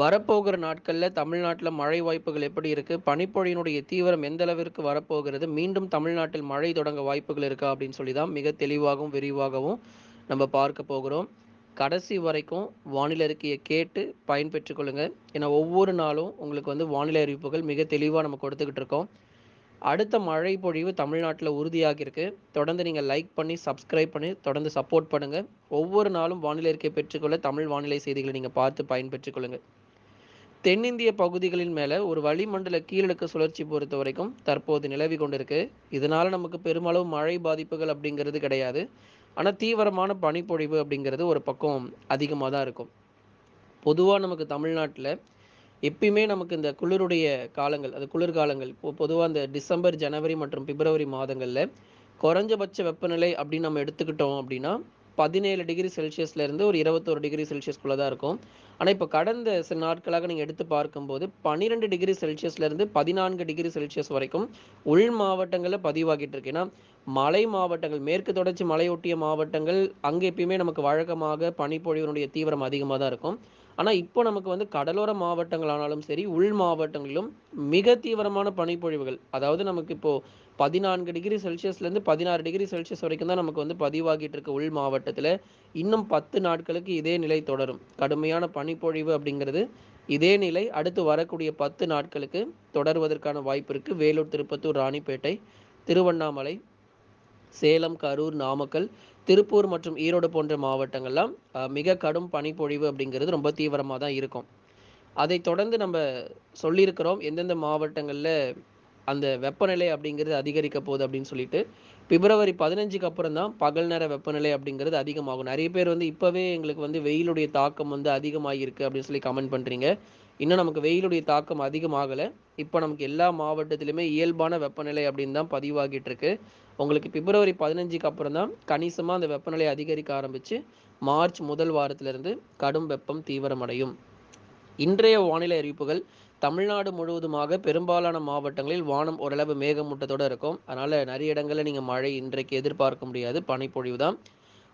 வரப்போகிற நாட்களில் தமிழ்நாட்டில் மழை வாய்ப்புகள் எப்படி இருக்குது பனிப்பொழியினுடைய தீவிரம் எந்த அளவிற்கு வரப்போகிறது? மீண்டும் தமிழ்நாட்டில் மழை தொடங்க வாய்ப்புகள் இருக்கா? அப்படின்னு சொல்லி தான் மிக தெளிவாகவும் விரிவாகவும் நம்ம பார்க்க போகிறோம். கடைசி வரைக்கும் வானிலை அறிக்கையை கேட்டு பயன்பெற்று கொள்ளுங்கள் ஏன்னா ஒவ்வொரு நாளும் உங்களுக்கு வந்து வானிலை அறிவிப்புகள் மிக தெளிவாக நம்ம கொடுத்துக்கிட்டு இருக்கோம். அடுத்த மழை பொழிவு தமிழ்நாட்டில் உறுதியாகியிருக்கு தொடர்ந்து நீங்கள் லைக் பண்ணி சப்ஸ்கிரைப் பண்ணி தொடர்ந்து சப்போர்ட் பண்ணுங்கள் ஒவ்வொரு நாளும் வானிலை அறிக்கை பெற்றுக்கொள்ள தமிழ் வானிலை செய்திகளை நீங்கள் பார்த்து பயன்பெற்றுக் கொள்ளுங்கள் தென்னிந்திய பகுதிகளின் மேலே ஒரு வளிமண்டல கீழடுக்கு சுழற்சி பொறுத்த வரைக்கும் தற்போது நிலவி கொண்டிருக்கு. இதனால் நமக்கு பெருமளவு மழை பாதிப்புகள் அப்படிங்கிறது கிடையாது. ஆனால் தீவிரமான பனிப்பொழிவு அப்படிங்கிறது ஒரு பக்கம் அதிகமாக தான் இருக்கும். பொதுவாக நமக்கு தமிழ்நாட்டில் எப்பயுமே நமக்கு இந்த குளிருடைய காலங்கள் அது குளிர்காலங்கள் பொதுவாக இந்த டிசம்பர் ஜனவரி மற்றும் பிப்ரவரி மாதங்களில் குறைஞ்சபட்ச வெப்பநிலை அப்படின்னு நம்ம எடுத்துக்கிட்டோம் அப்படின்னா பதினேழு டிகிரி செல்சியஸ்லேருந்து ஒரு இருபத்தோரு டிகிரி செல்சியஸ்குள்ளே தான் இருக்கும். ஆனால் இப்போ கடந்த சில நாட்களாக நீங்கள் எடுத்து பார்க்கும்போது பன்னிரெண்டு டிகிரி செல்சியஸ்லேருந்து பதினான்கு டிகிரி செல்சியஸ் வரைக்கும் உள் மாவட்டங்களில் பதிவாகிட்டு இருக்கு. ஏன்னா மலை மாவட்டங்கள் மேற்கு தொடர்ச்சி மலையொட்டிய மாவட்டங்கள் அங்கே எப்பயுமே நமக்கு வழக்கமாக பனிப்பொழிவினுடைய தீவிரம் அதிகமாக தான் இருக்கும். ஆனால் இப்போ நமக்கு வந்து கடலோர மாவட்டங்கள் ஆனாலும் சரி உள் மாவட்டங்களிலும் மிக தீவிரமான பனிப்பொழிவுகள். அதாவது நமக்கு இப்போது பதினான்கு டிகிரி செல்சியஸ்லேருந்து பதினாறு டிகிரி செல்சியஸ் வரைக்கும் தான் நமக்கு வந்து பதிவாகிட்டு இருக்க உள் மாவட்டத்தில். இன்னும் பத்து நாட்களுக்கு இதே நிலை தொடரும். கடுமையான பனிப்பொழிவு அப்படிங்கிறது இதே நிலை அடுத்து வரக்கூடிய பத்து நாட்களுக்கு தொடர்வதற்கான வாய்ப்பு இருக்குது வேலூர் திருப்பத்தூர் ராணிப்பேட்டை திருவண்ணாமலை சேலம் கரூர் நாமக்கல் திருப்பூர் மற்றும் ஈரோடு போன்ற மாவட்டங்கள்லாம் மிக கடும் பனிப்பொழிவு அப்படிங்கிறது ரொம்ப தீவிரமாக தான் இருக்கும். அதை தொடர்ந்து நம்ம சொல்லியிருக்கிறோம் எந்தெந்த மாவட்டங்களில் அந்த வெப்பநிலை அப்படிங்கிறது அதிகரிக்க போகுது அப்படின்னு சொல்லிட்டு. பிப்ரவரி பதினஞ்சுக்கு அப்புறம் தான் பகல் நேர வெப்பநிலை அப்படிங்கிறது அதிகமாகும். நிறைய பேர் வந்து இப்போவே எங்களுக்கு வந்து வெயிலுடைய தாக்கம் வந்து அதிகமாகிருக்கு அப்படின்னு சொல்லி கமெண்ட் பண்ணுறீங்க இன்னும் நமக்கு வெயிலுடைய தாக்கம் அதிகமாகலை. இப்போ நமக்கு எல்லா மாவட்டத்திலுமே இயல்பான வெப்பநிலை அப்படின்னு தான் பதிவாகிட்டு இருக்கு உங்களுக்கு பிப்ரவரி பதினஞ்சுக்கு அப்புறம் தான் கணிசமாக அந்த வெப்பநிலை அதிகரிக்க ஆரம்பித்து மார்ச் முதல் வாரத்திலிருந்து கடும் வெப்பம் தீவிரமடையும். இன்றைய வானிலை அறிவிப்புகள் தமிழ்நாடு முழுவதுமாக பெரும்பாலான மாவட்டங்களில் வானம் ஓரளவு மேகமூட்டத்தோடு இருக்கும். அதனால் நிறைய இடங்களில் நீங்கள் மழை இன்றைக்கு எதிர்பார்க்க முடியாது. பனிப்பொழிவு தான்.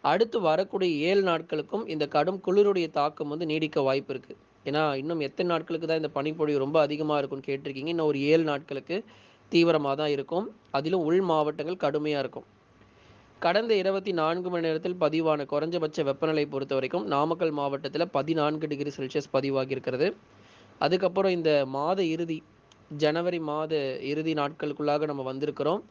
அடுத்து வரக்கூடிய ஏழு நாட்களுக்கும் இந்த கடும் குளிருடைய தாக்கம் வந்து நீடிக்க வாய்ப்பு இருக்குது ஏன்னா இன்னும் எத்தனை நாட்களுக்கு தான் இந்த பனிப்பொழிவு ரொம்ப அதிகமாக இருக்கும்னு கேட்டிருக்கீங்க. இன்னும் ஒரு ஏழு நாட்களுக்கு தீவிரமாக தான் இருக்கும். அதிலும் உள் மாவட்டங்கள் கடுமையாக இருக்கும். கடந்த இருபத்தி நான்கு மணி நேரத்தில் பதிவான குறைஞ்சபட்ச வெப்பநிலை பொறுத்த வரைக்கும் நாமக்கல் மாவட்டத்தில் பதினான்கு டிகிரி செல்சியஸ் பதிவாகி இருக்கிறது. அதுக்கப்புறம் இந்த மாத இறுதி ஜனவரி மாத இறுதி நாட்களுக்குள்ளாக நம்ம வந்திருக்கிறோம்.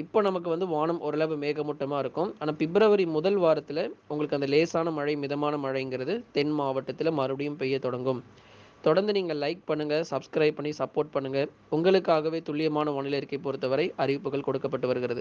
இப்போ நமக்கு வந்து வானம் ஓரளவு மேகமூட்டமாக இருக்கும். ஆனால் பிப்ரவரி முதல் வாரத்தில் உங்களுக்கு அந்த லேசான மழை மிதமான மழைங்கிறது தென் மாவட்டத்தில் மறுபடியும் பெய்ய தொடங்கும். தொடர்ந்து நீங்கள் லைக் பண்ணுங்கள் சப்ஸ்கிரைப் பண்ணி சப்போர்ட் பண்ணுங்கள் உங்களுக்காகவே துல்லியமான வானிலை அறிக்கை பொறுத்தவரை அறிவிப்புகள் கொடுக்கப்பட்டு வருகிறது.